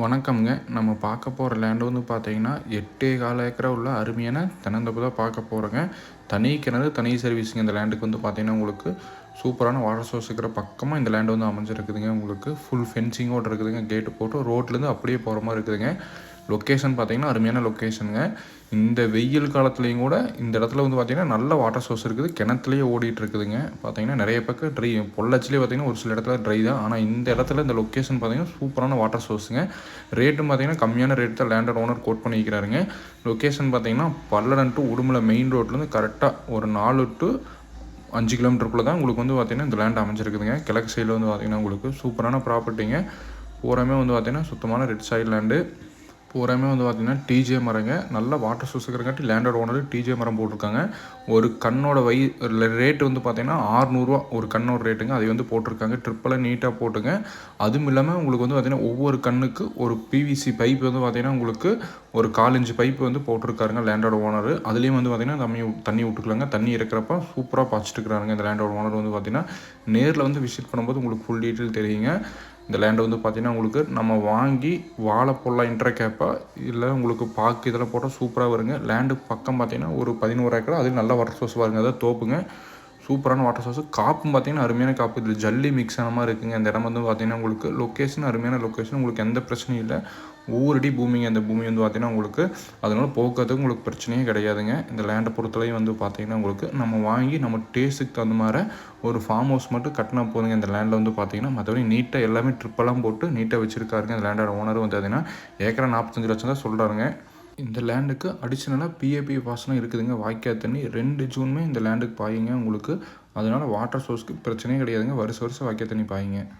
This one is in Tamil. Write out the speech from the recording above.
வணக்கம்ங்க. நம்ம பார்க்க போகிற லேண்டு வந்து பார்த்தீங்கன்னா எட்டே கால ஏக்கரா உள்ள அருமையான தென்னந்தோப்பு தான் பார்க்க போகிறோங்க தனி கிணறு தனி சர்வீஸுங்க இந்த லேண்டுக்கு வந்து பார்த்தீங்கன்னா உங்களுக்கு சூப்பரான வாட்டர் சோர்ஸ் இருக்கிற பக்கமாக இந்த லேண்டு வந்து அமைஞ்சிருக்குதுங்க. உங்களுக்கு ஃபுல் ஃபென்சிங்கோடு இருக்குதுங்க. கேட்டு போட்டு ரோட்லேருந்து அப்படியே போகிற மாதிரி இருக்குதுங்க. லொக்கேஷன் பார்த்தீங்கன்னா அருமையான லொக்கேஷனுங்க இந்த வெயில் காலத்துலேயும் கூட இந்த இடத்துல வந்து பார்த்திங்கன்னா நல்ல வாட்டர் சோர்ஸ் இருக்குது. கிணத்துலேயே ஓடிட்டு இருக்குதுங்க பார்த்தீங்கன்னா நிறைய பக்கம் ட்ரை பொள்ளாச்சிலே பார்த்திங்கன்னா ஒரு சில இடத்துல ட்ரை தான். ஆனால் இந்த இடத்துல இந்த லொக்கேஷன் பார்த்திங்கன்னா சூப்பரான வாட்டர் சோர்ஸுங்க ரேட்டும் பார்த்திங்கன்னா கம்மியான ரேட் தான் லேண்டட் ஓனர் கோட் பண்ணிக்கிறாருங்க. லொக்கேஷன் பார்த்திங்கன்னா பல்லடன் டு உடுமலை மெயின் ரோட்லேருந்து கரெக்டாக ஒரு நாலு டு அஞ்சு கிலோமீட்டருக்குள்ளே தான் உங்களுக்கு வந்து பார்த்திங்கன்னா இந்த லேண்ட் அமைஞ்சிருக்குதுங்க. கிழக்கு சைடில் வந்து பார்த்திங்கன்னா உங்களுக்கு சூப்பரான ப்ராப்பர்ட்டிங்க பூராமே வந்து பார்த்திங்கன்னா சுத்தமான ரெட் சைட் லேண்டு பூராமே வந்து பார்த்திங்கன்னா டிஜே மரங்க. நல்ல வாட்டர் சோர்ஸ் இருக்கிறங்காட்டி லேண்டட் ஓனர் டிஜே மரம் போட்டிருக்காங்க. ஒரு கண்ணோட வை ரேட்டு வந்து பார்த்திங்கன்னா ஆறுநூறுவா ஒரு கண்ணோட ரேட்டுங்க அதை வந்து போட்டிருக்காங்க. ட்ரிப்பெல்லாம் நீட்டாக போட்டுங்க. அதுவும் இல்லாமல் உங்களுக்கு வந்து பார்த்திங்கன்னா ஒவ்வொரு கண்ணுக்கு ஒரு பிவிசி பைப் வந்து பார்த்திங்கன்னா உங்களுக்கு ஒரு காலஞ்சு பைப் வந்து போட்டிருக்காருங்க லேண்டோட ஓனர் அதுலேயும் வந்து பார்த்திங்கன்னா தண்ணி தண்ணி விட்டுக்கலாங்க. தண்ணி இருக்கிறப்ப சூப்பராக பாய்ச்சிட்டு இருக்கிறாங்க இந்த லேண்டோட ஓனர் வந்து பார்த்திங்கன்னா நேரில் வந்து விசிட் பண்ணும்போது உங்களுக்கு ஃபுல் டீட்டெயில் தெரியுங்க. இந்த லேண்டை வந்து பார்த்திங்கன்னா உங்களுக்கு நம்ம வாங்கி வாழை போடலாம் இன்ட்ரா கேப்பாக இல்லை உங்களுக்கு பாக்கு இதெல்லாம் போட்டால் சூப்பராக வருங்க. லேண்டு பக்கம் பார்த்திங்கன்னா ஒரு பதினோரு ஏக்கர் அது நல்ல வர சோர்ஸ் வருங்க அதாவது தோப்புங்க. சூப்பரான வாட்டர் சோர்ஸ் காப்பும் பார்த்தீங்கன்னா அருமையான காப்பு. இதில் ஜல்லி மிக்ஸ் ஆன மாதிரி இருக்குங்க. இந்த இடம் வந்து பார்த்தீங்கன்னா உங்களுக்கு லொக்கேஷன் அருமையான லொக்கேஷன் உங்களுக்கு எந்த பிரச்சனையும் இல்லை. ஒவ்வொரு அடி பூமிங்க. அந்த பூமி வந்து பார்த்தீங்கன்னா உங்களுக்கு அதனால போக்குறதுக்கு உங்களுக்கு பிரச்சனையே கிடையாதுங்க. இந்த லேண்டை பொறுத்தலையும் வந்து பார்த்தீங்கன்னா உங்களுக்கு நம்ம வாங்கி நம்ம டேஸ்ட்டுக்கு தகுந்த மாதிரி ஒரு ஃபார்ம் ஹவுஸ் மட்டும் கட்டினா போதுங்க. இந்த லேண்டில் வந்து பார்த்தீங்கன்னா மற்றபடி நீட்டாக எல்லாமே ட்ரிப்பெல்லாம் போட்டு நீட்டாக வச்சுருக்காருங்க. இந்த லேண்டோட ஓனர் வந்து பார்த்தீங்கன்னா ஏக்கரா நாற்பத்தஞ்சு லட்சம் தான் சொல்கிறாருங்க இந்த லேண்டுக்கு அடிஷ்னலாக பிஏபி பாசனம் இருக்குதுங்க. வாய்க்கால் தண்ணி ரெண்டு ஜூனுமே இந்த லேண்டுக்கு பாயுங்க. உங்களுக்கு அதனால் வாட்டர் சோர்ஸ்க்கு பிரச்சனையே கிடையாதுங்க. வருஷம் வருஷம் வாய்க்கால் தண்ணி பாயுங்க.